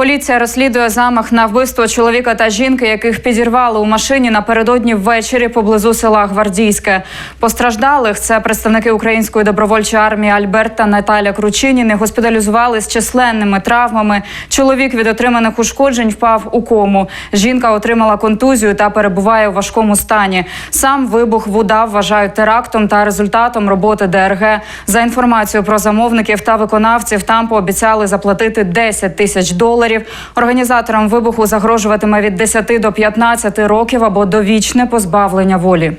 Поліція розслідує замах на вбивство чоловіка та жінки, яких підірвали у машині напередодні ввечері поблизу села Гвардійське. Постраждалих це представники української добровольчої армії Альберт та Наталя Кручиніни госпіталізували з численними травмами. Чоловік від отриманих ушкоджень впав у кому. Жінка отримала контузію та перебуває у важкому стані. Сам вибух в УДА вважають терактом та результатом роботи ДРГ. За інформацією про замовників та виконавців, там пообіцяли заплатити 10 тисяч доларів. Організаторам вибуху загрожуватиме від 10 до 15 років або довічне позбавлення волі.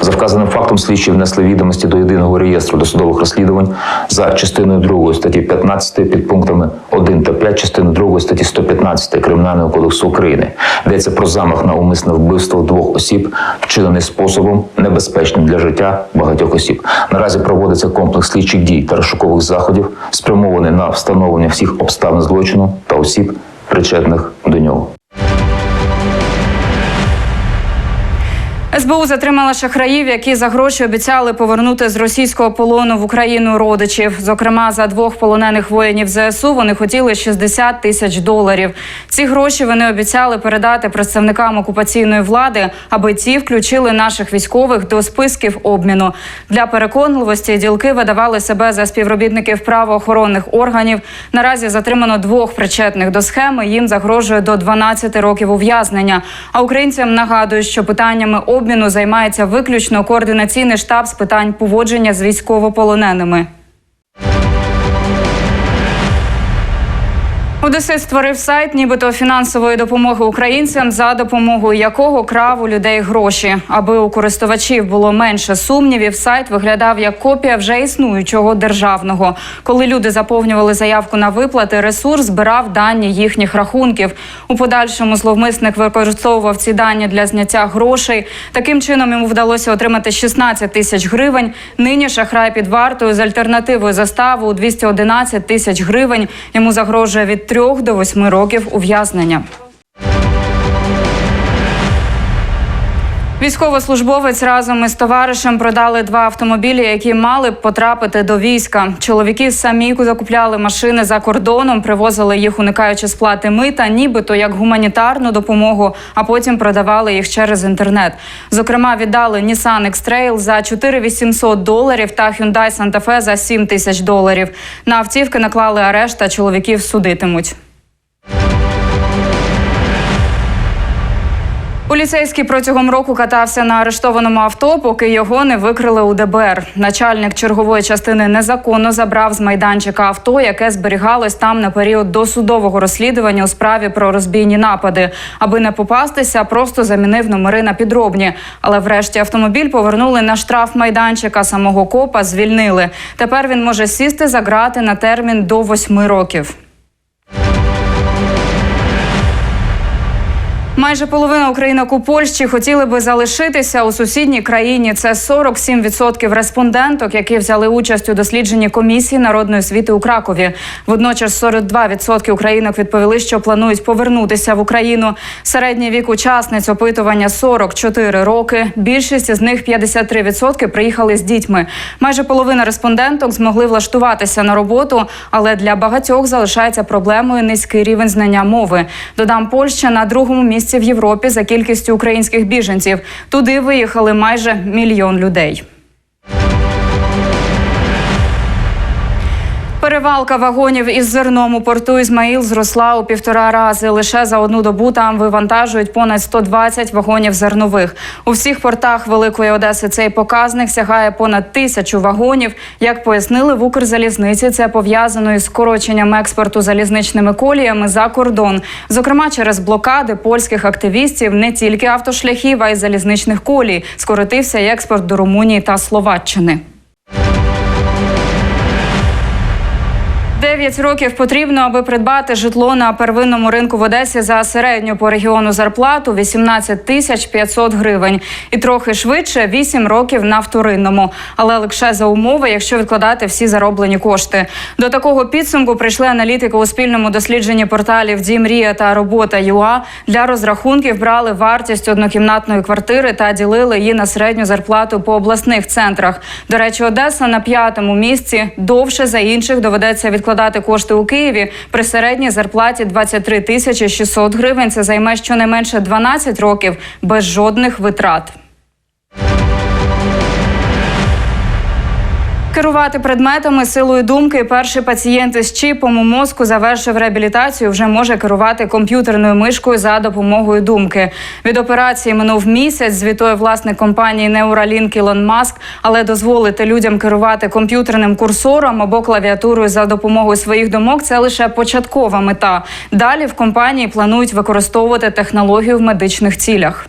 За вказаним фактом слідчі внесли відомості до єдиного реєстру досудових розслідувань за частиною 2 статті 15 під пунктами 1 та 5 частини 2 статті 115 Кримінального кодексу України. Йдеться про замах на умисне вбивство двох осіб, вчинений способом небезпечним для життя багатьох осіб. Наразі проводиться комплекс слідчих дій та розшукових заходів, спрямований на встановлення всіх обставин злочину та осіб, причетних до нього. СБУ затримала шахраїв, які за гроші обіцяли повернути з російського полону в Україну родичів. Зокрема, за двох полонених воїнів ЗСУ вони хотіли 60 тисяч доларів. Ці гроші вони обіцяли передати представникам окупаційної влади, аби ті включили наших військових до списків обміну. Для переконливості ділки видавали себе за співробітників правоохоронних органів. Наразі затримано двох причетних до схеми. Їм загрожує до 12 років ув'язнення. А українцям нагадують, що питаннями обміну займається виключно координаційний штаб з питань поводження з військовополоненими. Одесит створив сайт, нібито фінансової допомоги українцям, за допомогою якого крав у людей гроші. Аби у користувачів було менше сумнівів, сайт виглядав як копія вже існуючого державного. Коли люди заповнювали заявку на виплати, ресурс збирав дані їхніх рахунків. У подальшому зловмисник використовував ці дані для зняття грошей. Таким чином йому вдалося отримати 16 тисяч гривень. Нині шахрай під вартою з альтернативою заставу у 211 тисяч гривень. Йому загрожує від 3 до 8 років ув'язнення. Військовослужбовець разом із товаришем продали два автомобілі, які мали б потрапити до війська. Чоловіки самі закупляли машини за кордоном, привозили їх, уникаючи сплати мита, нібито як гуманітарну допомогу, а потім продавали їх через інтернет. Зокрема, віддали Nissan X-Trail за 4800 доларів та Hyundai Santa Fe за 7 тисяч доларів. На автівки наклали арешт, а чоловіків судитимуть. Поліцейський протягом року катався на арештованому авто, поки його не викрили у ДБР. Начальник чергової частини незаконно забрав з майданчика авто, яке зберігалось там на період досудового розслідування у справі про розбійні напади. Аби не попастися, просто замінив номери на підробні. Але врешті автомобіль повернули на штраф майданчика. Самого копа звільнили. Тепер він може сісти за грати на термін до восьми років. Майже половина українок у Польщі хотіли би залишитися у сусідній країні. Це 47% респонденток, які взяли участь у дослідженні комісії народної освіти у Кракові. Водночас 42% українок відповіли, що планують повернутися в Україну. Середній вік учасниць опитування 44 роки. Більшість з них 53% приїхали з дітьми. Майже половина респонденток змогли влаштуватися на роботу, але для багатьох залишається проблемою низький рівень знання мови. Додам Польща на другому місці в Європі за кількістю українських біженців. Туди виїхали майже мільйон людей. Перевалка вагонів із зерном у порту Ізмаїл зросла у півтора рази. Лише за одну добу там вивантажують понад 120 вагонів зернових. У всіх портах Великої Одеси цей показник сягає понад тисячу вагонів. Як пояснили в Укрзалізниці, це пов'язано із скороченням експорту залізничними коліями за кордон. Зокрема, через блокади польських активістів не тільки автошляхів, а й залізничних колій. Скоротився й експорт до Румунії та Словаччини. 9 років потрібно, аби придбати житло на первинному ринку в Одесі за середню по регіону зарплату 18 тисяч 500 гривень. І трохи швидше 8 років на вторинному. Але лише за умови, якщо відкладати всі зароблені кошти. До такого підсумку прийшли аналітики у спільному дослідженні порталів Дімрія та Робота ЮА. Для розрахунків брали вартість однокімнатної квартири та ділили її на середню зарплату по обласних центрах. До речі, Одеса на п'ятому місці довше за інших доведеться відкладати заробляти кошти у Києві при середній зарплаті 23 тисячі 600 гривень. Це займе щонайменше 12 років без жодних витрат. Керувати предметами силою думки. Перший пацієнт із чіпом у мозку завершив реабілітацію. Вже може керувати комп'ютерною мишкою за допомогою думки. Від операції минув місяць. Звітує власник компанії Neuralink Ілон Маск, але дозволити людям керувати комп'ютерним курсором або клавіатурою за допомогою своїх думок це лише початкова мета. Далі в компанії планують використовувати технологію в медичних цілях.